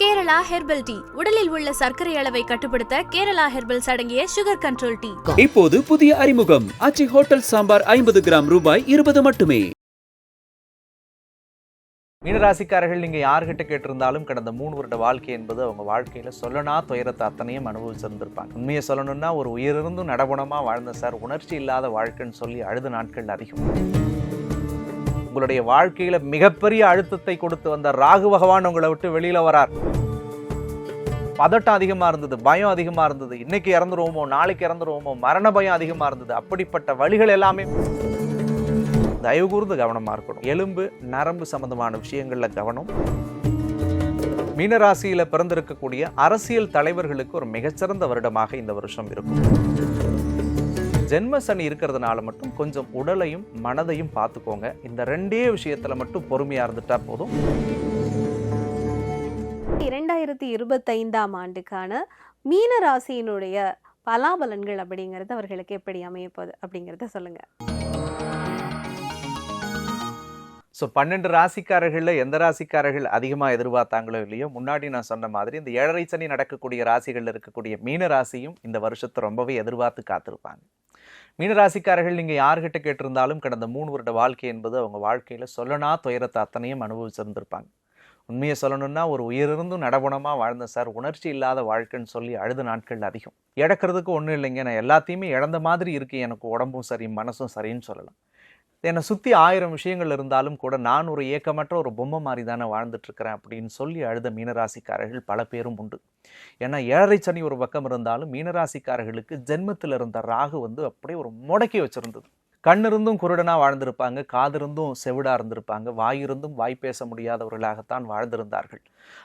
Kerala herbal tea. உடலில் உள்ள சர்க்கரை அளவை கட்டுப்படுத்த கேரளா ஹெர்பல்ஸ் அடங்கிய சுகர் கண்ட்ரோல் டீ. இப்போது புதிய அறிமுகம். அச்சி ஹோட்டல் சாம்பார் ஐம்பது கிராம் ரூபாய் இருபது மட்டுமே. மீனராசிக்காரர்கள் நீங்கள் யார்கிட்ட கேட்டிருந்தாலும் கடந்த மூணு வருட வாழ்க்கை என்பது அவங்க வாழ்க்கையில் சொல்லனா துயரத்தை அத்தனையும் அனுபவிச்சிருந்திருப்பாங்க. உண்மையை சொல்லணும்னா ஒரு உயிரிருந்தும் நடகுணமாக வாழ்ந்த சார் உணர்ச்சி இல்லாத வாழ்க்கைன்னு சொல்லி அழுத நாட்கள் அதிகம். உங்களுடைய வாழ்க்கையில் மிகப்பெரிய அழுத்தத்தை கொடுத்து வந்த ராகு பகவான் உங்களை விட்டு வெளியில் வரார். பதட்டம் அதிகமாக இருந்தது பயம் அதிகமாக இருந்தது. இன்னைக்கு இறந்துருவோமோ நாளைக்கு இறந்துருவோமோ மரண பயம் அதிகமாக இருந்தது. அப்படிப்பட்ட வழிகள் எல்லாமே தயவு கூர்ந்து கவனமாக இருக்கணும். எலும்பு நரம்பு சம்பந்தமான விஷயங்களில் கவனம். மீனராசியில் பிறந்திருக்கக்கூடிய அரசியல் தலைவர்களுக்கு ஒரு மிகச்சிறந்த வருடமாக இந்த வருஷம் இருக்கும். ஜென்ம சனி இருக்கிறதுனால மட்டும் கொஞ்சம் உடலையும் மனதையும் பார்த்துக்கோங்க. இந்த ரெண்டே விஷயத்துல மட்டும் பொறுமையா இருந்துட்டா போதும். இரண்டாயிரத்தி இருபத்தைந்தாம் ஆண்டுக்கான மீன ராசியினுடைய பலாபலன்கள் அப்படிங்கிறது அவர்களுக்கு எப்படி அமையப்போகுது அப்படிங்கிறத சொல்லுங்க. ஸோ பன்னெண்டு ராசிக்காரர்களில் எந்த ராசிக்காரர்கள் அதிகமாக எதிர்பார்த்தாங்களோ இல்லையோ முன்னாடி நான் சொன்ன மாதிரி இந்த ஏழரை சனி நடக்கக்கூடிய ராசிகளில் இருக்கக்கூடிய மீன ராசியும் இந்த வருஷத்தை ரொம்பவே எதிர்பார்த்து காத்திருப்பாங்க. மீனராசிக்காரர்கள் நீங்கள் யார்கிட்ட கேட்டிருந்தாலும் கடந்த மூணு வருட வாழ்க்கை என்பது அவங்க வாழ்க்கையில் சொல்லனா துயரத்தை அத்தனையும் அனுபவிச்சிருந்திருப்பாங்க. உண்மையை சொல்லணும்னா ஒரு உயிரிருந்தும் நடகுணமாக வாழ்ந்த சார் உணர்ச்சி இல்லாத வாழ்க்கைன்னு சொல்லி அழுத நாட்கள் அதிகம். இழக்கிறதுக்கு ஒன்றும் இல்லைங்க. நான் எல்லாத்தையுமே இழந்த மாதிரி இருக்கு. எனக்கு உடம்பும் சரி மனசும் சரின்னு சொல்லலாம். என்னை சுற்றி ஆயிரம் விஷயங்கள் இருந்தாலும் கூட நான் ஒரு ஏக்கமற்ற ஒரு பொம்மை மாதிரி தானே வாழ்ந்துட்டு இருக்கிறேன் அப்படின்னு சொல்லி அழுத மீனராசிக்காரர்கள் பல பேரும் உண்டு. ஏன்னா ஏழரை சனி ஒரு பக்கம் இருந்தாலும் மீனராசிக்காரர்களுக்கு ஜென்மத்தில் இருந்த ராகு வந்து அப்படியே ஒரு முடக்கி வச்சிருந்தது. கண் இருந்தும் குருடனா வாழ்ந்திருப்பாங்க காதிருந்தும் செவிடாக இருந்திருப்பாங்க வாயிருந்தும் வாய் பேச முடியாதவர்களாகத்தான் வாழ்ந்திருந்தார்கள்.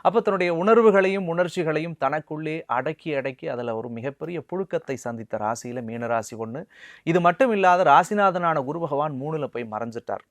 அப்போ தன்னுடைய உணர்வுகளையும் உணர்ச்சிகளையும் தனக்குள்ளே அடக்கி அடக்கி அதில் ஒரு மிகப்பெரிய புழுக்கத்தை சந்தித்த ராசியில் மீனராசி ஒன்று இது மட்டும் இல்லாத ராசிநாதனான குரு பகவான் மூணில் போய் மறைஞ்சிட்டார்.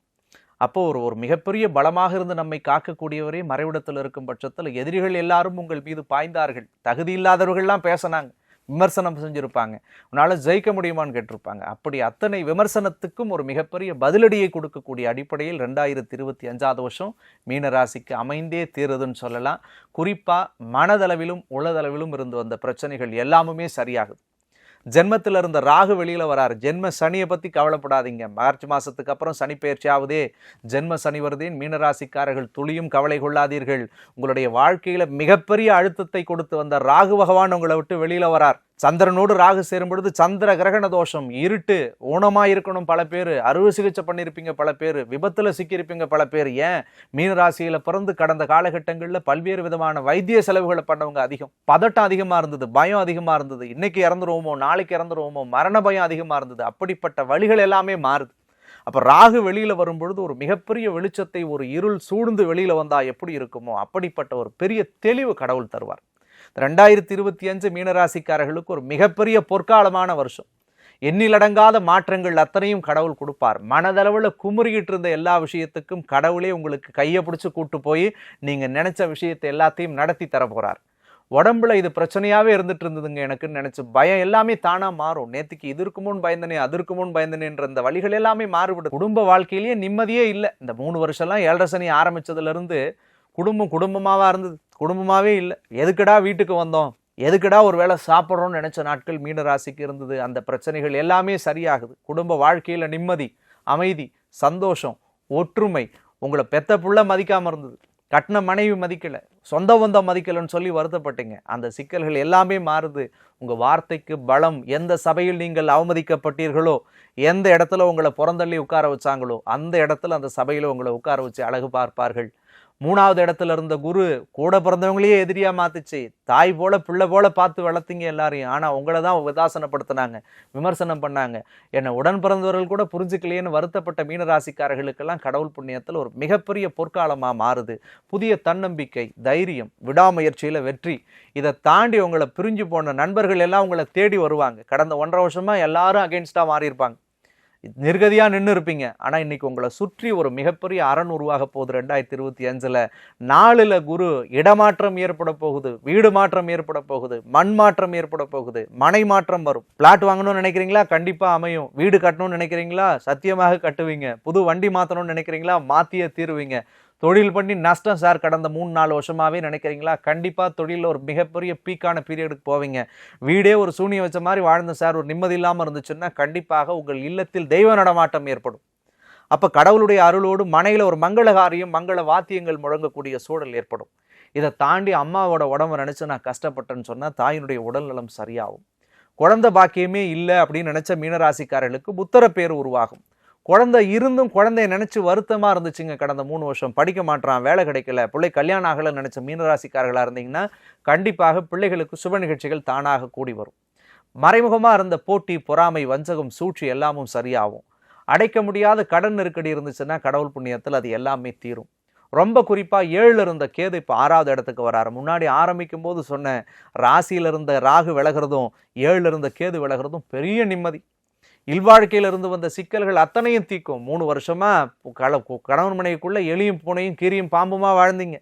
அப்போ ஒரு ஒரு மிகப்பெரிய பலமாக இருந்து நம்மை காக்கக்கூடியவரே மறைவிடத்தில் இருக்கும் பட்சத்தில் எதிரிகள் எல்லாரும் உங்கள் மீது பாய்ந்தார்கள். தகுதி இல்லாதவர்கள்லாம் பேசினாங்க. விமர்சனம் செஞ்சுருப்பாங்க. உன்னால் ஜெயிக்க முடியுமான்னு கேட்டிருப்பாங்க. அப்படி அத்தனை விமர்சனத்துக்கும் ஒரு மிகப்பெரிய பதிலடியை கொடுக்கக்கூடிய அடிப்படையில் ரெண்டாயிரத்தி இருபத்தி அஞ்சாவது வருஷம் மீனராசிக்கு அமைந்தே தீருதுன்னு சொல்லலாம். குறிப்பாக மனதளவிலும் உளதளவிலும் இருந்து வந்த பிரச்சனைகள் எல்லாமுமே சரியாகுது. ஜென்மத்தில் இருந்த ராகு வெளியில் வராரு. ஜென்ம சனியை பற்றி கவலைப்படாதீங்க. மார்ச் மாதத்துக்கு அப்புறம் சனி பயிற்சி ஆகுதே. ஜென்ம சனி வருதேன். மீனராசிக்காரர்கள் துளியும் கவலை கொள்ளாதீர்கள். உங்களுடைய வாழ்க்கையில் மிகப்பெரிய அழுத்தத்தை கொடுத்து வந்த ராகு பகவான் உங்களை விட்டு வெளியில் வரார். சந்திரனோடு ராகு சேரும் பொழுது சந்திர கிரகண தோஷம் இருட்டு ஊனமாக இருக்கணும் பல பேர் அறுவை சிகிச்சை பண்ணியிருப்பீங்க பல பேர் விபத்தில் சிக்கியிருப்பீங்க பல பேர். ஏன்? மீன ராசியில் பிறந்து கடந்த காலகட்டங்களில் பல்வேறு விதமான வைத்திய செலவுகளை பண்ணவங்க அதிகம். பதட்டம் அதிகமாக இருந்தது பயம் அதிகமாக இருந்தது. இன்னைக்கு இறந்துருவோமோ நாளைக்கு இறந்துருவோமோ மரண பயம் அதிகமாக இருந்தது. அப்படிப்பட்ட வழிகள் எல்லாமே மாறுது. அப்போ ராகு வெளியில் வரும்பொழுது ஒரு மிகப்பெரிய வெளிச்சத்தை ஒரு இருள் சூழ்ந்து வெளியில் வந்தால் எப்படி இருக்குமோ அப்படிப்பட்ட ஒரு பெரிய தெளிவு கடவுள் தருவார். ரெண்டாயிரத்தி இருபத்தி அஞ்சு மீனராசிக்காரர்களுக்கு ஒரு மிகப்பெரிய பொற்காலமான வருஷம். எண்ணிலடங்காத மாற்றங்கள் அத்தனையும் கடவுள் கொடுப்பார். மனதளவில் குமுறிக்கிட்டு இருந்த எல்லா விஷயத்துக்கும் கடவுளே உங்களுக்கு கையை பிடிச்சி கூட்டு போய் நீங்கள் நினச்ச விஷயத்தை எல்லாத்தையும் நடத்தி தர போகிறார் உடம்புல இது பிரச்சனையாகவே இருந்துட்டு இருந்ததுங்க எனக்குன்னு நினச்சி. பயம் எல்லாமே தானாக மாறும். நேற்றுக்கு இது இருக்குமோன்னு பயந்தனே அது இருக்குமோன்னு பயந்தனேன்ற இந்த வழிகள் எல்லாமே மாறுபடும் குடும்ப வாழ்க்கையிலேயே நிம்மதியே இல்லை. இந்த மூணு வருஷம்லாம் ஏழரை சனி குடும்பம் குடும்பமாகவா இருந்தது. குடும்பமாகவே இல்லை. எதுக்குடா வீட்டுக்கு வந்தோம்? எதுக்குடா ஒரு வேளை சாப்பிட்றோம்னு நினச்ச நாட்கள் மீன ராசிக்கு இருந்தது. அந்த பிரச்சனைகள் எல்லாமே சரியாகுது. குடும்ப வாழ்க்கையில் நிம்மதி அமைதி சந்தோஷம் ஒற்றுமை உங்களை பெத்த புள்ள மதிக்காமல் இருந்தது. கட்டின மனைவி மதிக்கலை. சொந்த பந்தம் மதிக்கலன்னு சொல்லி வருத்தப்பட்டீங்க. அந்த சிக்கல்கள் எல்லாமே மாறுது. உங்கள் வார்த்தைக்கு பலம் எந்த சபையில் நீங்கள் அவமதிக்கப்பட்டீர்களோ எந்த இடத்துல உங்களை புறந்தள்ளி உட்கார வச்சாங்களோ அந்த இடத்துல அந்த சபையில் உங்களை உட்கார வச்சு அழகு பார்ப்பார்கள். மூணாவது இடத்துல இருந்த குரு கூட பிறந்தவங்களையே எதிரியா மாத்துச்சு. தாய் போல பிள்ளை போல பார்த்து வளர்த்தீங்க எல்லாரையும். ஆனா உங்களை தான் விதாசனப்படுத்தினாங்க விமர்சனம் பண்ணாங்க. என்னை உடன் பிறந்தவர்கள் கூட புரிஞ்சுக்கலையேன்னு வருத்தப்பட்ட மீனராசிக்காரர்களுக்கெல்லாம் கடவுள் புண்ணியத்தில் ஒரு மிகப்பெரிய பொற்காலமா மாறுது. புதிய தன்னம்பிக்கை தைரியம் விடாமுயற்சியில வெற்றி. இதை தாண்டி உங்களை பிரிஞ்சு போன நண்பர்கள் எல்லாம் உங்களை தேடி வருவாங்க. கடந்த ஒன்றரை வருஷமா எல்லாரும் அகெயின்ஸ்டா மாறியிருப்பாங்க. நிர்கதியாக நின்று இருப்பீங்க. ஆனால் இன்னைக்கு உங்களை சுற்றி ஒரு மிகப்பெரிய அரண் உருவாக போகுது ரெண்டாயிரத்தி இருபத்தி அஞ்சில். நாளில் குரு இடமாற்றம் ஏற்பட போகுது வீடு மாற்றம் ஏற்பட போகுது மண் மாற்றம் ஏற்பட போகுது மனை மாற்றம் வரும். பிளாட் வாங்கணும்னு நினைக்கிறீங்களா? கண்டிப்பாக அமையும். வீடு கட்டணும்னு நினைக்கிறீங்களா? சத்தியமாக கட்டுவீங்க. புது வண்டி மாற்றணும்னு நினைக்கிறீங்களா? மாற்றியே தீருவீங்க. தொழில் பண்ணி நஷ்டம் சார் கடந்த மூணு நாலு வருஷமாகவே நினைக்கிறீங்களா? கண்டிப்பாக தொழிலில் ஒரு மிகப்பெரிய பீக்கான பீரியடுக்கு போவீங்க. வீடே ஒரு சூனியம் வச்ச மாதிரி வாழ்ந்த சார் ஒரு நிம்மதி இல்லாமல் இருந்துச்சுன்னா கண்டிப்பாக உங்கள் இல்லத்தில் தெய்வ நடமாட்டம் ஏற்படும். அப்போ கடவுளுடைய அருளோடு மனையில் ஒரு மங்களகாரியம் மங்கள வாத்தியங்கள் முழங்கக்கூடிய சூழல் ஏற்படும். இதை தாண்டி அம்மாவோட உடம்பு நினச்சி நான் கஷ்டப்பட்டேன்னு சொன்னால் தாயினுடைய உடல்நலம் சரியாகும். குழந்தை பாக்கியமே இல்லை அப்படின்னு நினச்ச மீனராசிக்காரர்களுக்கு புத்தர பேர் உருவாகும். குழந்தை இருந்தும் குழந்தைய நினச்சி வருத்தமாக இருந்துச்சுங்க கடந்த மூணு வருஷம். படிக்க மாட்றான் வேலை கிடைக்கல. பிள்ளை கல்யாணம் ஆகலைன்னு நினச்ச மீனராசிக்காரர்களாக இருந்தீங்கன்னா கண்டிப்பாக பிள்ளைகளுக்கு சுப நிகழ்ச்சிகள் தானாக கூடி வரும். மறைமுகமாக இருந்த போட்டி பொறாமை வஞ்சகம் சூழ்ச்சி எல்லாமும் சரியாகும். அடைக்க முடியாத கடன் நெருக்கடி இருந்துச்சுன்னா கடவுள் புண்ணியத்தில் அது எல்லாமே தீரும். ரொம்ப குறிப்பாக ஏழில் இருந்த கேது இப்போ ஆறாவது இடத்துக்கு வராரு. முன்னாடி ஆரம்பிக்கும் போது சொன்ன ராசியில இருந்த ராகு விலகிறதும் ஏழில் இருந்த கேது விலகிறதும் பெரிய நிம்மதி. இல்வாழ்க்கையிலிருந்து வந்த சிக்கல்கள் அத்தனையும் தீக்கும் மூணு வருஷமாக கல கணவன் மனைவிக்குள்ளே எலியும் பூனையும் கீரியும் பாம்புமாக வாழ்ந்தீங்க.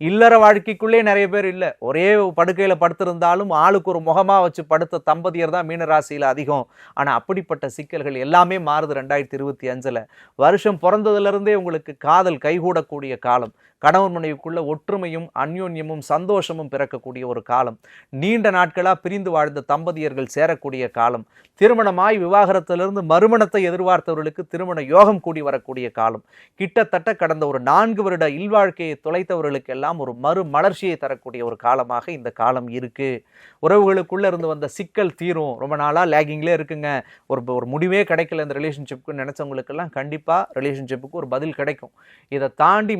இல்லற வாழ்க்கைக்குள்ளே நிறைய பேர் இல்லை. ஒரே படுக்கையில் படுத்திருந்தாலும் ஆளுக்கு ஒரு முகமாக வச்சு படுத்த தம்பதியர் தான் மீனராசியில் அதிகம். ஆனால் அப்படிப்பட்ட சிக்கல்கள் எல்லாமே மாறுது ரெண்டாயிரத்தி இருபத்தி அஞ்சில். வருஷம் பிறந்ததுலேருந்தே உங்களுக்கு காதல் கைகூடக்கூடிய காலம். கணவன் மனைவிக்குள்ள ஒற்றுமையும் அந்யோன்யமும் சந்தோஷமும் பிறக்கக்கூடிய ஒரு காலம். நீண்ட நாட்களாக பிரிந்து வாழ்ந்த தம்பதியர்கள் சேரக்கூடிய காலம். திருமணமாய் விவாகரத்திலிருந்து மறுமணத்தை எதிர்பார்த்தவர்களுக்கு திருமண யோகம் கூடி வரக்கூடிய காலம். கிட்டத்தட்ட கடந்த ஒரு நான்கு வருட இல்வாழ்க்கையை தொலைத்தவர்களுக்கு எல்லாம் ஒரு மறு மலர்ச்சியை தரக்கூடிய ஒரு காலமாக இந்த காலம் இருக்கு. உறவுகளுக்குள்ள இருந்து வந்த சிக்கல் தீரும். ரொம்ப நாளாக லேகிங்லேயே இருக்குங்க. ஒரு ஒரு முடிவே கிடைக்கல இந்த ரிலேஷன்ஷிப்புக்கு நினச்சவங்களுக்கெல்லாம் கண்டிப்பாக ரிலேஷன்ஷிப்புக்கு ஒரு பதில் கிடைக்கும். இதை தாண்டி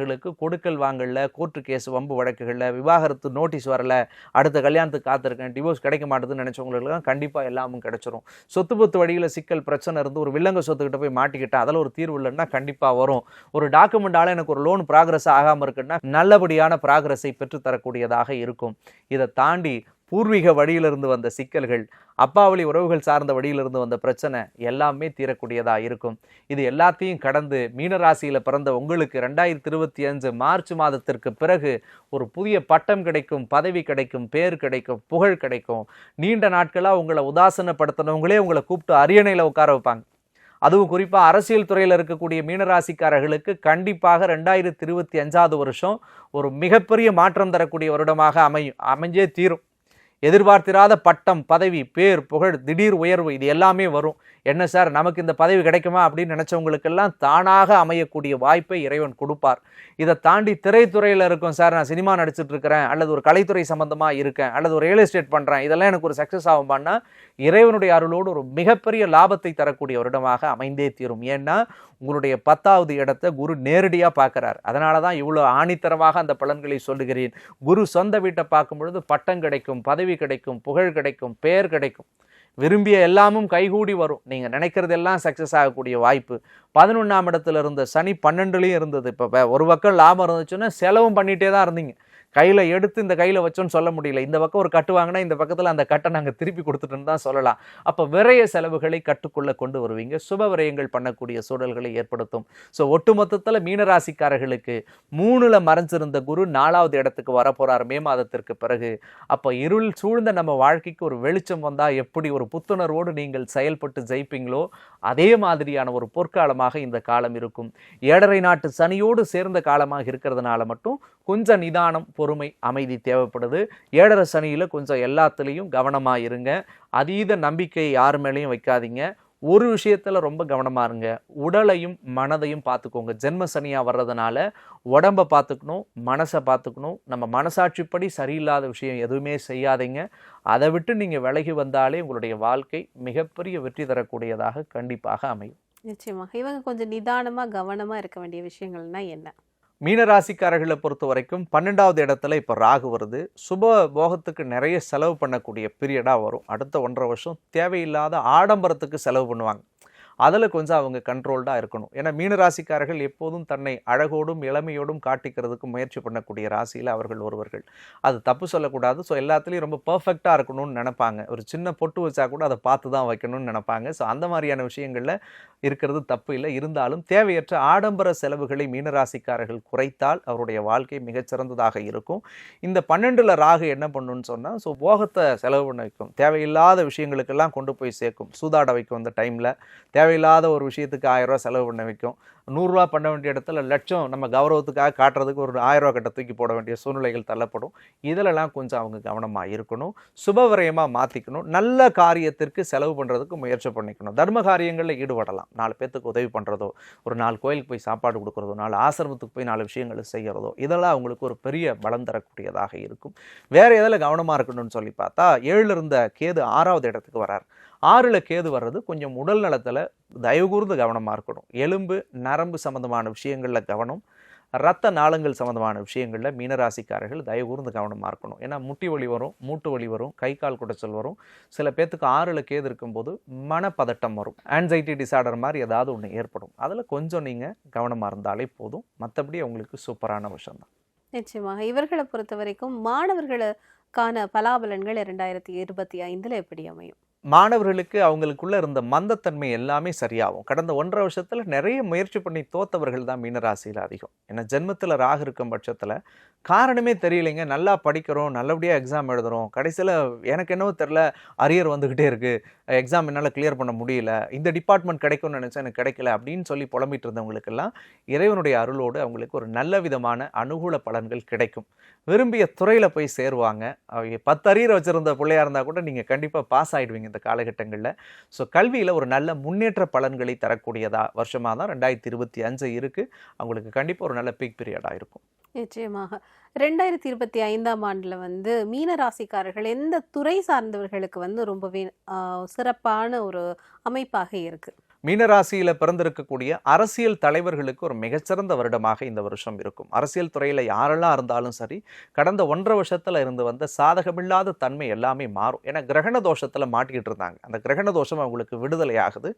மீனராசிக்காரர்களுக்கு கொடுக்கல் வாங்கல கோர்ட்டு கேஸ் வம்பு வழக்குகளில் விவாகரத்து நோட்டீஸ் வரல அடுத்த கல்யாணத்துக்கு காத்திருக்கேன் டிவோர்ஸ் கிடைக்க மாட்டேதுன்னு நினச்சவங்களுக்குலாம் கண்டிப்பாக எல்லாமும் கிடைச்சிரும். சொத்து பொத்து வழியில் சிக்கல் பிரச்சனை இருந்து ஒரு வில்லங்க சொத்துக்கிட்ட போய் மாட்டிக்கிட்டால் அதில் ஒரு தீர்வு இல்லைன்னா கண்டிப்பாக வரும். ஒரு டாக்குமெண்டால எனக்கு ஒரு லோன் ப்ராக்ரஸ் ஆகாமல் இருக்குன்னா நல்லபடியான ப்ராக்ரஸை பெற்றுத்தரக்கூடியதாக இருக்கும். இதை தாண்டி பூர்வீக வழியிலிருந்து வந்த சிக்கல்கள் அப்பாவளி உறவுகள் சார்ந்த வழியிலிருந்து வந்த பிரச்சனை எல்லாமே தீரக்கூடியதாக இருக்கும். இது எல்லாத்தையும் கடந்து மீனராசியில் பிறந்த உங்களுக்கு ரெண்டாயிரத்தி இருபத்தி அஞ்சு மார்ச் மாதத்திற்கு பிறகு ஒரு புதிய பட்டம் கிடைக்கும் பதவி கிடைக்கும் பேர் கிடைக்கும் புகழ் கிடைக்கும். நீண்ட நாட்களாக உங்களை உதாசனப்படுத்தினவங்களே உங்களை கூப்பிட்டு அரியணையில் உட்கார வைப்பாங்க. அதுவும் குறிப்பாக அரசியல் துறையில் இருக்கக்கூடிய மீனராசிக்காரர்களுக்கு கண்டிப்பாக ரெண்டாயிரத்தி இருபத்தி அஞ்சாவது வருஷம் ஒரு மிகப்பெரிய மாற்றம் தரக்கூடிய வருடமாக அமையும் அமைஞ்சே தீரும். எதிர்பார்த்திராத பட்டம் பதவி பேர் புகழ் திடீர் உயர்வு இது எல்லாமே வரும். என்ன சார் நமக்கு இந்த பதவி கிடைக்குமா அப்படின்னு நினச்சவங்களுக்கெல்லாம் தானாக அமையக்கூடிய வாய்ப்பை இறைவன் கொடுப்பார். இதை தாண்டி திரைத்துறையில் இருக்கும் சார் நான் சினிமா நடிச்சிட்டு இருக்கிறேன் அல்லது ஒரு கலைத்துறை சம்மந்தமாக இருக்கேன் அல்லது ஒரு ரியல் எஸ்டேட் பண்ணுறேன் இதெல்லாம் எனக்கு ஒரு சக்ஸஸ் ஆகும்பான்னா இறைவனுடைய அருளோடு ஒரு மிகப்பெரிய லாபத்தை தரக்கூடிய வருடமாக அமைந்தே தீரும். ஏன்னா உங்களுடைய பத்தாவது இடத்தை குரு நேரடியாக பார்க்குறார். அதனால தான் இவ்வளோ ஆணித்தரமாக அந்த பலன்களை சொல்லுகிறேன். குரு சொந்த வீட்டை பார்க்கும் பொழுது பட்டம் கிடைக்கும் பதவி கிடைக்கும் புகழ் கிடைக்கும் பெயர் கிடைக்கும். விரும்பிய எல்லாமும் கைகூடி வரும். நீங்கள் நினைக்கிறதெல்லாம் சக்ஸஸ் ஆகக்கூடிய வாய்ப்பு. பதினொன்றாம் இடத்துல இருந்த சனி பன்னெண்டுலேயும் இருந்தது. இப்போ ஒரு பக்கம் லாபம் இருந்துச்சுன்னா செலவும் பண்ணிகிட்டே தான் இருந்தீங்க. கையில் எடுத்து இந்த கையில் வச்சோன்னு சொல்ல முடியல. இந்த பக்கம் ஒரு கட்டு வாங்கினா இந்த பக்கத்தில் அந்த கட்டை நாங்கள் திருப்பி கொடுத்துட்டோன்னு தான் சொல்லலாம். அப்போ விரைய செலவுகளை கட்டுக்குள்ளே கொண்டு வருவீங்க. சுப விரயங்கள் பண்ணக்கூடிய சூழல்களை ஏற்படுத்தும். ஸோ ஒட்டுமொத்தத்தில் மீனராசிக்காரர்களுக்கு மூணில் மறைஞ்சிருந்த குரு நாலாவது இடத்துக்கு வரப்போகிறார் மே மாதத்திற்கு பிறகு. அப்போ இருள் சூழ்ந்த நம்ம வாழ்க்கைக்கு ஒரு வெளிச்சம் வந்தால் எப்படி ஒரு புத்துணர்வோடு நீங்கள் செயல்பட்டு ஜெயிப்பீங்களோ அதே மாதிரியான ஒரு பொற்காலமாக இந்த காலம் இருக்கும். ஏழரை நாட்டு சனியோடு சேர்ந்த காலமாக இருக்கிறதுனால மட்டும் கொஞ்சம் நிதானம் பொறுமை அமைதி தேவைப்படுது. ஏழரை சனியில் கொஞ்சம் எல்லாத்துலேயும் கவனமாக இருங்க. அதீத நம்பிக்கை யார் மேலேயும் வைக்காதீங்க. ஒரு விஷயத்தில் ரொம்ப கவனமாக இருங்க. உடலையும் மனதையும் பார்த்துக்கோங்க. ஜென்ம சனியாக வர்றதுனால உடம்பை பார்த்துக்கணும் மனசை பார்த்துக்கணும். நம்ம மனசாட்சிப்படி சரியில்லாத விஷயம் எதுவுமே செய்யாதீங்க. அதை விட்டு நீங்கள் விலகி வந்தாலே உங்களுடைய வாழ்க்கை மிகப்பெரிய வெற்றி தரக்கூடியதாக கண்டிப்பாக அமையும். நிச்சயமாக. இவங்க கொஞ்சம் நிதானமாக கவனமாக இருக்க வேண்டிய விஷயங்கள்னா என்ன? மீனராசிக்காரர்களை பொறுத்த வரைக்கும் பன்னெண்டாவது இடத்துல இப்போ ராகு வருது. சுப போகத்துக்கு நிறைய செலவு பண்ணக்கூடிய பீரியடாக வரும். அடுத்த ஒன்றரை வருஷம் தேவையில்லாத ஆடம்பரத்துக்கு செலவு பண்ணுவாங்க. அதில் கொஞ்சம் அவங்க கண்ட்ரோல்டாக இருக்கணும். ஏன்னா மீனராசிக்காரர்கள் எப்போதும் தன்னை அழகோடும் இளமையோடும் காட்டிக்கிறதுக்கு முயற்சி பண்ணக்கூடிய ராசியில் அவர்கள் ஒருவர்கள். அது தப்பு சொல்லக்கூடாது. ஸோ எல்லாத்துலேயும் ரொம்ப பர்ஃபெக்டாக இருக்கணும்னு நினைப்பாங்க. ஒரு சின்ன பொட்டு வச்சா கூட அதை பார்த்து தான் வைக்கணும்னு நினைப்பாங்க. ஸோ அந்த மாதிரியான விஷயங்களில் இருக்கிறது தப்பு இல்லை. இருந்தாலும் தேவையற்ற ஆடம்பர செலவுகளை மீனராசிக்காரர்கள் குறைத்தால் அவருடைய வாழ்க்கை மிகச்சிறந்ததாக இருக்கும். இந்த பன்னெண்டில் ராகு என்ன பண்ணுன்னு சொன்னால் ஸோ போகத்தை செலவு பண்ண வைக்கும். தேவையில்லாத விஷயங்களுக்கெல்லாம் கொண்டு போய் சேர்க்கும். சூதாட வைக்கும் அந்த டைமில் தேவை தேவையில்லாத ஒரு விஷயத்துக்கு ஆயிரம் செலவு பண்ண வைக்கும். நூறுரூவா பண்ண வேண்டிய இடத்துல லட்சம் நம்ம கௌரவத்துக்காக காட்டுறதுக்கு ஒரு ஆயிரம் ரூபா கட்ட தூக்கி போட வேண்டிய சூழ்நிலைகள் தள்ளப்படும். இதிலெல்லாம் கொஞ்சம் அவங்க கவனமாக இருக்கணும். சுபவிரயமாக மாற்றிக்கணும் நல்ல காரியத்திற்கு செலவு பண்ணுறதுக்கு முயற்சி பண்ணிக்கணும். தர்ம காரியங்களில் ஈடுபடலாம். நாலு பேர்த்துக்கு உதவி பண்ணுறதோ ஒரு நாலு கோயிலுக்கு போய் சாப்பாடு கொடுக்குறதோ நாலு ஆசிரமத்துக்கு போய் நாலு விஷயங்களை செய்கிறதோ இதெல்லாம் அவங்களுக்கு ஒரு பெரிய பலம் தரக்கூடியதாக இருக்கும். வேறு எதில் கவனமாக இருக்கணும்னு சொல்லி பார்த்தா ஏழில் இருந்த கேது ஆறாவது இடத்துக்கு வரார். ஆறில் கேது வர்றது கொஞ்சம் உடல் நலத்தில் தயவுகூர்ந்து கவனமாக இருக்கணும். எலும்பு நரம்பு சம்மந்தமான விஷயங்களில் கவனம் ரத்த நாளங்கள் சம்மந்தமான விஷயங்களில் மீனராசிக்காரர்கள் தயவுகூர்ந்து கவனமாக இருக்கணும். ஏன்னா முட்டி வலி வரும் மூட்டு வலி வரும் கை கால் குடைச்சல் வரும். சில பேர்த்துக்கு ஆறில் கேது இருக்கும்போது மனப்பதட்டம் வரும். ஆன்சைட்டி டிசார்டர் மாதிரி ஏதாவது ஒன்று ஏற்படும். அதில் கொஞ்சம் நீங்கள் கவனமாக இருந்தாலே போதும். மற்றபடி அவங்களுக்கு சூப்பரான விஷயம் தான் நிச்சயமாக. இவர்களை பொறுத்த வரைக்கும் மாணவர்களுக்கான பலாபலன்கள் இரண்டாயிரத்தி இருபத்தி ஐந்தில் எப்படி அமையும்? மாணவர்களுக்கு அவங்களுக்குள்ளே இருந்த மந்தத்தன்மை எல்லாமே சரியாகும். கடந்த ஒன்றரை வருஷத்தில் நிறைய முயற்சி பண்ணி தோத்தவர்கள் தான் மீனராசியில் அதிகம். ஏன்னா ஜென்மத்தில் ராகு இருக்கும் பட்சத்தில் காரணமே தெரியலைங்க. நல்லா படிக்கிறோம் நல்லபடியாக எக்ஸாம் எழுதுறோம். கடைசியில் எனக்கு என்னவோ தெரில அரியர் வந்துக்கிட்டே இருக்குது எக்ஸாம் என்னால் கிளியர் பண்ண முடியல. இந்த டிபார்ட்மெண்ட் கிடைக்கும்னு நினச்சா எனக்கு கிடைக்கல அப்படின்னு சொல்லி புலம்பிட்டு இருந்தவங்களுக்கெல்லாம் இறைவனுடைய அருளோடு அவங்களுக்கு ஒரு நல்ல விதமான அனுகூல பலன்கள் கிடைக்கும். விரும்பிய துறையில் போய் சேருவாங்க. அவங்க பத்து அரியர் வச்சுருந்த பிள்ளையா இருந்தால் கூட நீங்கள் கண்டிப்பாக பாஸ் ஆகிடுவீங்க இந்த காலகட்டங்களில். ஸோ கல்வியில் ஒரு நல்ல முன்னேற்ற பலன்களை தரக்கூடியதா வருஷமாக தான் ரெண்டாயிரத்தி இருபத்தி அஞ்சு இருக்குது அவங்களுக்கு கண்டிப்பாக ஒரு நல்ல பீக் பீரியடாக இருக்கும். நிச்சயமாக. ரெண்டாயிரத்தி இருபத்தி ஐந்தாம் ஆண்டில் வந்து மீன ராசிக்காரர்கள் எந்த துறை சார்ந்தவர்களுக்கு வந்து ரொம்பவே சிறப்பான ஒரு அமைப்பாக இருக்குது மீனராசியில் பிறந்திருக்கக்கூடிய அரசியல் தலைவர்களுக்கு ஒரு மிகச்சிறந்த வருடமாக இந்த வருஷம் இருக்கும். அரசியல் துறையில் யாரெல்லாம் இருந்தாலும் சரி கடந்த ஒன்றரை வருஷத்தில் இருந்து வந்த சாதகமில்லாத தன்மை எல்லாமே மாறும். ஏன்னா கிரகண தோஷத்தில் மாட்டிக்கிட்டு இருந்தாங்க. அந்த கிரகண தோஷம் அவங்களுக்கு விடுதலை ஆகுது.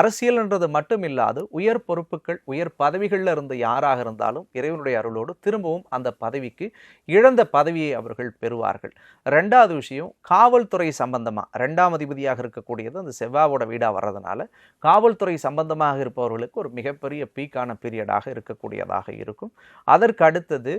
அரசியல்ன்றது மட்டும் இல்லாது உயர் பொறுப்புகள் உயர் பதவிகளில் இருந்து யாராக இருந்தாலும் இறைவனுடைய அருளோடு திரும்பவும் அந்த பதவிக்கு இழந்த பதவியை அவர்கள் பெறுவார்கள். ரெண்டாவது விஷயம் காவல்துறை சம்பந்தமாக ரெண்டாம் அதிபதியாக இருக்கக்கூடியது அந்த செவ்வாவோட வீடாக வர்றதுனால காவல் காவல்துறை சம்பந்தமாக இருப்பவர்களுக்கு ஒரு மிகப்பெரிய பீக்கான பீரியடாக இருக்கக்கூடியதாக இருக்கும். அதற்கு அடுத்தது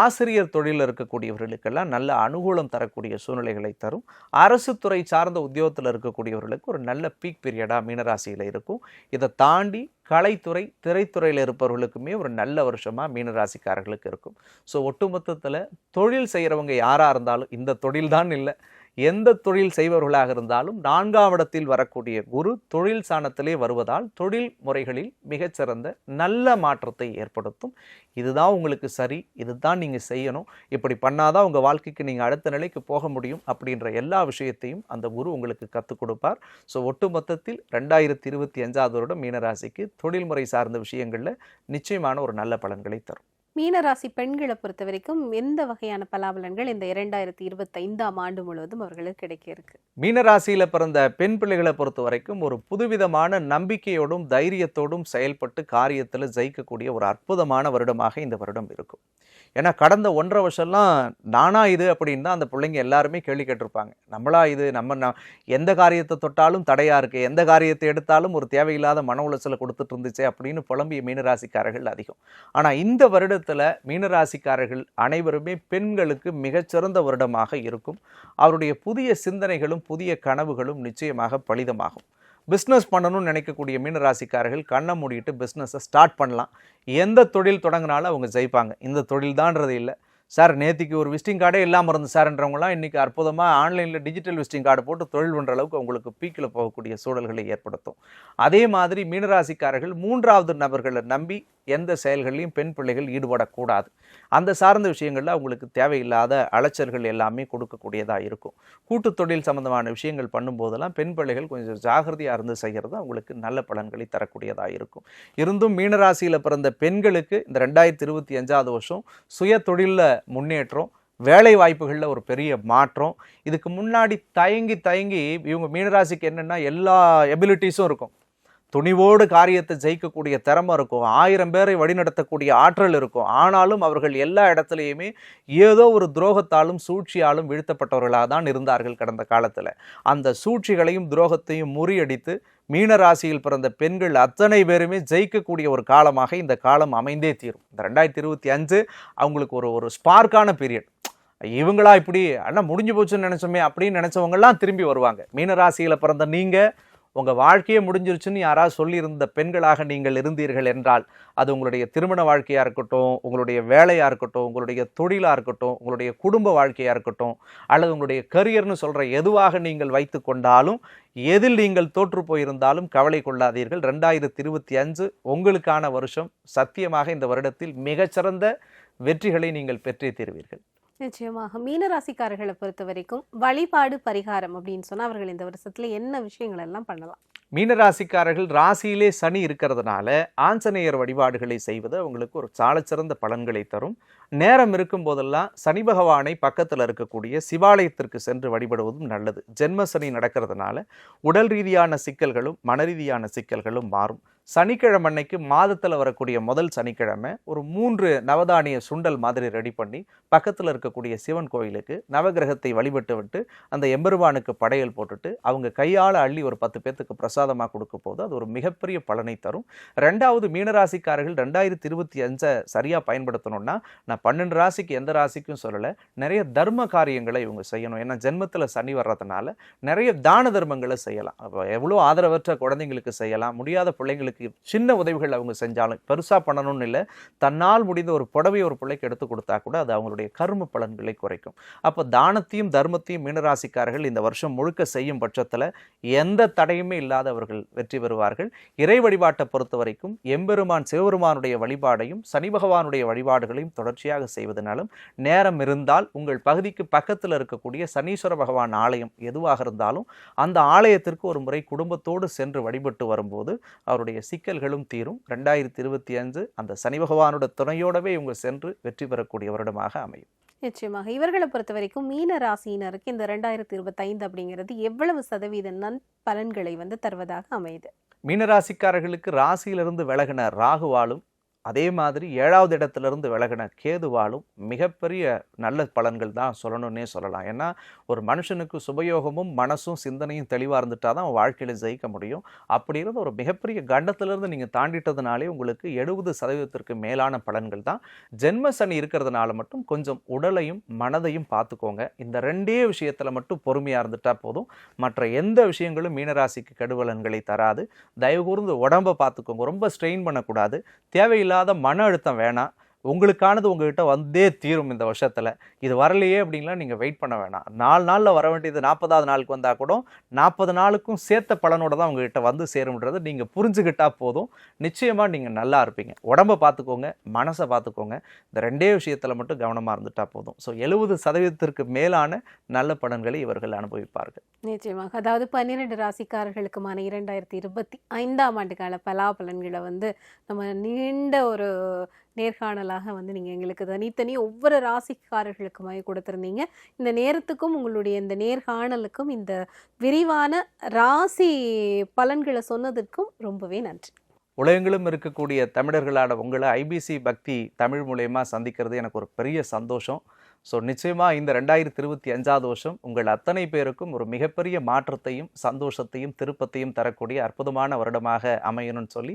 ஆசிரியர் தொழிலில் இருக்கக்கூடியவர்களுக்கெல்லாம் நல்ல அனுகூலம் தரக்கூடிய சூழ்நிலைகளை தரும். அரசு துறை சார்ந்த உத்தியோகத்தில் இருக்கக்கூடியவர்களுக்கு ஒரு நல்ல பீக் பீரியடாக மீனராசியில் இருக்கும். இதை தாண்டி கலைத்துறை திரைத்துறையில் இருப்பவர்களுக்குமே ஒரு நல்ல வருஷமாக மீனராசிக்காரர்களுக்கு இருக்கும். ஸோ ஒட்டுமொத்தத்தில் தொழில் செய்கிறவங்க யாராக இருந்தாலும் இந்த தொழில் தான் இல்லை. எந்த தொழில் செய்பவர்களாக இருந்தாலும் நான்காம் இடத்தில் வரக்கூடிய குரு தொழில் சாணத்திலே வருவதால் தொழில் முறைகளில் மிகச்சிறந்த நல்ல மாற்றத்தை ஏற்படுத்தும். இதுதான் உங்களுக்கு சரி இதுதான் நீங்கள் செய்யணும். இப்படி பண்ணாதான் உங்கள் வாழ்க்கைக்கு நீங்கள் அடுத்த நிலைக்கு போக முடியும் அப்படின்ற எல்லா விஷயத்தையும் அந்த குரு உங்களுக்கு கற்றுக் கொடுப்பார். ஸோ ஒட்டுமொத்தத்தில் ரெண்டாயிரத்தி இருபத்தி அஞ்சாவது வருடம் மீனராசிக்கு தொழில்முறை சார்ந்த விஷயங்களில் நிச்சயமான ஒரு நல்ல பலன்களை தரும். மீனராசி பெண்களை பொறுத்த வரைக்கும் எந்த வகையான பலாபலன்கள் இந்த இரண்டாயிரத்தி இருபத்தி ஐந்தாம் ஆண்டு முழுவதும் அவர்களுக்கு கிடைக்க இருக்கு? மீனராசியில் பிறந்த பெண் பிள்ளைகளை பொறுத்த வரைக்கும் ஒரு புதுவிதமான நம்பிக்கையோடும் தைரியத்தோடும் செயல்பட்டு காரியத்தில் ஜெயிக்கக்கூடிய ஒரு அற்புதமான வருடமாக இந்த வருடம் இருக்கும். ஏன்னா கடந்த ஒன்றரை வருஷம்லாம் நானா இது அப்படின்னு தான் அந்த பிள்ளைங்க எல்லாருமே கேள்வி கேட்டிருப்பாங்க. நம்மளா இது நம்ம எந்த காரியத்தை தொட்டாலும் தடையா இருக்கு எந்த காரியத்தை எடுத்தாலும் ஒரு தேவையில்லாத மன உளைச்சலை கொடுத்துட்டு இருந்துச்சு அப்படின்னு புலம்பிய மீனராசிக்காரர்கள் அதிகம். ஆனால் இந்த வருடத்தில் மீனராசிக்காரர்கள் அனைவருமே பெண்களுக்கு மிகச்சிறந்த வருடமாக இருக்கும். அவருடைய புதிய சிந்தனைகளும் புதிய கனவுகளும் நிச்சயமாக பலிதமாகும். பிஸ்னஸ் பண்ணணும்னு நினைக்கக்கூடிய மீனராசிக்காரர்கள் கண்ணை மூடிட்டு பிஸ்னஸை ஸ்டார்ட் பண்ணலாம். எந்த தொழில் தொடங்கினாலும் அவங்க ஜெயிப்பாங்க. இந்த தொழில் தான்றது இல்லை. சார் நேற்றுக்கு ஒரு விசிட்டிங் கார்டே இல்லாமல் இருந்து சார்ன்றவங்களாம் இன்றைக்கி அற்புதமாக ஆன்லைனில் டிஜிட்டல் விசிட்டிங் கார்டு போட்டு தொழில் பண்ணுற அளவுக்கு அவங்களுக்கு பீக்கில் போகக்கூடிய சூழல்களை ஏற்படுத்தும். அதே மாதிரி மீனராசிக்காரர்கள் மூன்றாவது நபர்களை நம்பி எந்த செயல்களையும் பெண் பிள்ளைகள் ஈடுபடக்கூடாது. அந்த சார்ந்த விஷயங்களில் அவங்களுக்கு தேவையில்லாத அலைச்சல்கள் எல்லாமே கொடுக்கக்கூடியதாக இருக்கும். கூட்டுத் தொழில் சம்பந்தமான விஷயங்கள் பண்ணும்போதெல்லாம் பெண் பிள்ளைகள் கொஞ்சம் ஜாகிரதையாக இருந்து செய்கிறது அவங்களுக்கு நல்ல பலன்களை தரக்கூடியதாக இருக்கும். இருந்தும் மீனராசியில் பிறந்த பெண்களுக்கு இந்த ரெண்டாயிரத்தி இருபத்தி அஞ்சாவது வருஷம் சுய தொழிலில் முன்னேற்றம் வேலை வாய்ப்புகளில் ஒரு பெரிய மாற்றம். இதுக்கு முன்னாடி தயங்கி தயங்கி இவங்க மீனராசிக்கு என்னென்னா எல்லா எபிலிட்டிஸும் இருக்கும். துணிவோடு காரியத்தை ஜெயிக்கக்கூடிய திறமை இருக்கும். ஆயிரம் பேரை வழிநடத்தக்கூடிய ஆற்றல் இருக்கும். ஆனாலும் அவர்கள் எல்லா இடத்துலையுமே ஏதோ ஒரு துரோகத்தாலும் சூழ்ச்சியாலும் வீழ்த்தப்பட்டவர்களாக தான் இருந்தார்கள் கடந்த காலத்தில். அந்த சூழ்ச்சிகளையும் துரோகத்தையும் முறியடித்து மீனராசியில் பிறந்த பெண்கள் அத்தனை பேருமே ஜெயிக்கக்கூடிய ஒரு காலமாக இந்த காலம் அமைந்தே தீரும். இந்த ரெண்டாயிரத்தி இருபத்தி அஞ்சு அவங்களுக்கு ஒரு ஒரு ஸ்பார்க்கான பீரியட் இவங்களா இப்படி அண்ணா முடிஞ்சு போச்சுன்னு நினச்சோமே அப்படின்னு நினச்சவங்கலாம் திரும்பி வருவாங்க. மீனராசியில் பிறந்த நீங்கள் உங்கள் வாழ்க்கையே முடிஞ்சிருச்சுன்னு யாராவது சொல்லியிருந்த பெண்களாக நீங்கள் இருந்தீர்கள் என்றால் அது உங்களுடைய திருமண வாழ்க்கையாக இருக்கட்டும் உங்களுடைய வேலையாக இருக்கட்டும் உங்களுடைய தொழிலாக இருக்கட்டும் உங்களுடைய குடும்ப வாழ்க்கையாக இருக்கட்டும் அல்லது உங்களுடைய கரியர்னு சொல்கிற எதுவாக நீங்கள் வைத்து கொண்டாலும் எதில் நீங்கள் தோற்று போயிருந்தாலும் கவலை கொள்ளாதீர்கள். ரெண்டாயிரத்தி இருபத்தி அஞ்சு உங்களுக்கான வருஷம் சத்தியமாக இந்த வருடத்தில் மிகச்சிறந்த வெற்றிகளை நீங்கள் பெற்றே தீர்வீர்கள். நிச்சயமாக. மீனராசிக்காரர்களை பொறுத்த வரைக்கும் வழிபாடு பரிகாரம் அப்படின்னு சொன்னால் அவர்கள் இந்த வருஷத்துல என்ன விஷயங்கள் எல்லாம் பண்ணலாம்? மீனராசிக்காரர்கள் ராசியிலே சனி இருக்கிறதுனால ஆஞ்சநேயர் வழிபாடுகளை செய்வது அவங்களுக்கு ஒரு சாலச்சிறந்த பலன்களை தரும். நேரம் இருக்கும் போதெல்லாம் சனி பகவானை பக்கத்தில் இருக்கக்கூடிய சிவாலயத்திற்கு சென்று வழிபடுவதும் நல்லது. ஜென்ம சனி நடக்கிறதுனால உடல் ரீதியான சிக்கல்களும் மன ரீதியான சிக்கல்களும் மாறும். சனிக்கிழமை அன்னைக்கு மாதத்தில் வரக்கூடிய முதல் சனிக்கிழமை ஒரு மூன்று நவதானிய சுண்டல் மாதிரி ரெடி பண்ணி பக்கத்தில் இருக்கக்கூடிய சிவன் கோயிலுக்கு நவகிரகத்தை வழிபட்டு விட்டு அந்த எம்பெருமானுக்கு படையல் போட்டுட்டு அவங்க கையால் அள்ளி ஒரு பத்து பேர்த்துக்கு பிரசாதமாக கொடுக்க போது அது ஒரு மிகப்பெரிய பலனை தரும். ரெண்டாவது மீனராசிக்காரர்கள் ரெண்டாயிரத்தி இருபத்தி அஞ்சை சரியாக பயன்படுத்தணும்னா நான் பன்னெண்டு ராசிக்கு எந்த ராசிக்கும் சொல்லலை நிறைய தர்ம காரியங்களை இவங்க செய்யணும். ஏன்னா ஜென்மத்தில் சனி வர்றதுனால நிறைய தான தர்மங்களை செய்யலாம். அப்போ எவ்வளோ ஆதரவற்ற குழந்தைங்களுக்கு செய்யலாம் முடியாத பிள்ளைங்களுக்கு பிள்ளைகளுக்கு சின்ன உதவிகள் அவங்க செஞ்சாலும் பெருசாக பண்ணணும்னு இல்லை. தன்னால் முடிந்த ஒரு புடவை ஒரு பிள்ளைக்கு எடுத்து கொடுத்தா கூட அது அவங்களுடைய கரும பலன்களை குறைக்கும். அப்போ தானத்தையும் தர்மத்தையும் மீனராசிக்காரர்கள் இந்த வருஷம் முழுக்க செய்யும் பட்சத்தில் எந்த தடையுமே இல்லாதவர்கள் வெற்றி பெறுவார்கள். இறை வழிபாட்டை பொறுத்த வரைக்கும் எம்பெருமான் சிவபெருமானுடைய வழிபாடையும் சனி பகவானுடைய வழிபாடுகளையும் தொடர்ச்சியாக செய்வதனாலும் நேரம் இருந்தால் உங்கள் பகுதிக்கு பக்கத்தில் இருக்கக்கூடிய சனீஸ்வர பகவான் ஆலயம் எதுவாக இருந்தாலும் அந்த ஆலயத்திற்கு ஒரு முறை குடும்பத்தோடு சென்று வழிபட்டு வரும்போது அவருடைய சிக்கல்களும் தீரும். ரெண்டாயிரத்தி இருபத்தி அஞ்சு அந்த சனி பகவானோட துணையோடவே இவங்க சென்று வெற்றி பெறக்கூடிய வருடமாக அமையும். நிச்சயமாக. இவர்களை பொறுத்த வரைக்கும் மீன ராசியினருக்கு இந்த ரெண்டாயிரத்தி இருபத்தைந்து அப்படிங்கிறது எவ்வளவு சதவீத நன் பலன்களை வந்து தருவதாக அமையுது. மீனராசிக்காரர்களுக்கு ராசியிலிருந்து விலகின ராகுவாலும் அதே மாதிரி ஏழாவது இடத்துலேருந்து விலகின கேதுவாலும் மிகப்பெரிய நல்ல பலன்கள் தான் சொல்லணும்னே சொல்லலாம். ஏன்னா ஒரு மனுஷனுக்கு சுபயோகமும் மனசும் சிந்தனையும் தெளிவாக இருந்துட்டா தான் அவன் வாழ்க்கையில் ஜெயிக்க முடியும். அப்படி இருந்த ஒரு மிகப்பெரிய கண்டத்திலிருந்து நீங்கள் தாண்டிட்டதுனாலே உங்களுக்கு எழுபது சதவீதத்திற்கு மேலான பலன்கள் தான். ஜென்ம சனி இருக்கிறதுனால மட்டும் கொஞ்சம் உடலையும் மனதையும் பார்த்துக்கோங்க. இந்த ரெண்டே விஷயத்தில் மட்டும் பொறுமையாக இருந்துட்டால் போதும். மற்ற எந்த விஷயங்களும் மீனராசிக்கு கெடுபலன்களை தராது. தயவு கூர்ந்து உடம்பை பார்த்துக்கோங்க. ரொம்ப ஸ்ட்ரெயின் பண்ணக்கூடாது. தேவையில்லை தேவையில்லாத மன அழுத்தம் வேணாம். உங்களுக்கானது உங்ககிட்ட வந்தே தீரும் இந்த வருஷத்தில். இது வரலையே அப்படின்லாம் நீங்கள் வெயிட் பண்ண வேணாம். நாலு நாளில் வர வேண்டியது நாற்பதாவது நாளுக்கு வந்தால் கூட நாற்பது நாளுக்கும் சேர்த்த பலனோட தான் உங்ககிட்ட வந்து சேரும்ன்றது நீங்கள் புரிஞ்சுக்கிட்டால் போதும். நிச்சயமாக நீங்கள் நல்லா இருப்பீங்க. உடம்பை பார்த்துக்கோங்க மனசை பார்த்துக்கோங்க இந்த ரெண்டே விஷயத்தில் மட்டும் கவனமாக இருந்துட்டால் போதும். ஸோ எழுபது சதவீதத்திற்கு மேலான நல்ல பலன்களை இவர்கள் அனுபவிப்பார்கள். நிச்சயமாக. அதாவது பன்னிரெண்டு ராசிக்காரர்களுக்குமான இரண்டாயிரத்தி இருபத்தி ஐந்தாம் ஆண்டுக்கான பலாபலன்களை வந்து நம்ம நீண்ட ஒரு நேர்காணலாக வந்து நீங்கள் எங்களுக்கு தனித்தனி ஒவ்வொரு ராசிக்காரர்களுக்குமாய் கொடுத்துருந்தீங்க. இந்த நேரத்துக்கும் உங்களுடைய இந்த நேர்காணலுக்கும் இந்த விரிவான ராசி பலன்களை சொன்னதற்கும் ரொம்பவே நன்றி. உலகங்களும் இருக்கக்கூடிய தமிழர்களான உங்களை ஐபிசி பக்தி தமிழ் மூலயமா சந்திக்கிறது எனக்கு ஒரு பெரிய சந்தோஷம். ஸோ நிச்சயமாக இந்த ரெண்டாயிரத்தி இருபத்தி அஞ்சாவது வருஷம் உங்கள் அத்தனை பேருக்கும் ஒரு மிகப்பெரிய மாற்றத்தையும் சந்தோஷத்தையும் திருப்பத்தையும் தரக்கூடிய அற்புதமான வருடமாக அமையணும்னு சொல்லி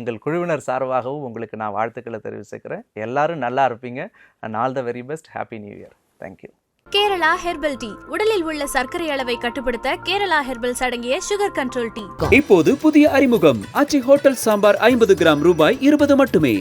எங்கள் குழுவினர் சார்பாகவும் உங்களுக்கு நான் வாழ்த்துக்களை தெரிவிச்சுக்கிறேன். எல்லாரும் நல்லா இருப்பீங்க. And all the very best happy new year thank you Kerala herbal tea. உடலில் உள்ள சர்க்கரை அளவை கட்டுப்படுத்த கேரளா ஹெர்பல்ஸ் அடங்கிய சுகர் கண்ட்ரோல் டீ. இப்போது புதிய அறிமுகம். ஆச்சி ஹோட்டல் சாம்பார் ஐம்பது கிராம் ரூபாய் இருபது மட்டுமே.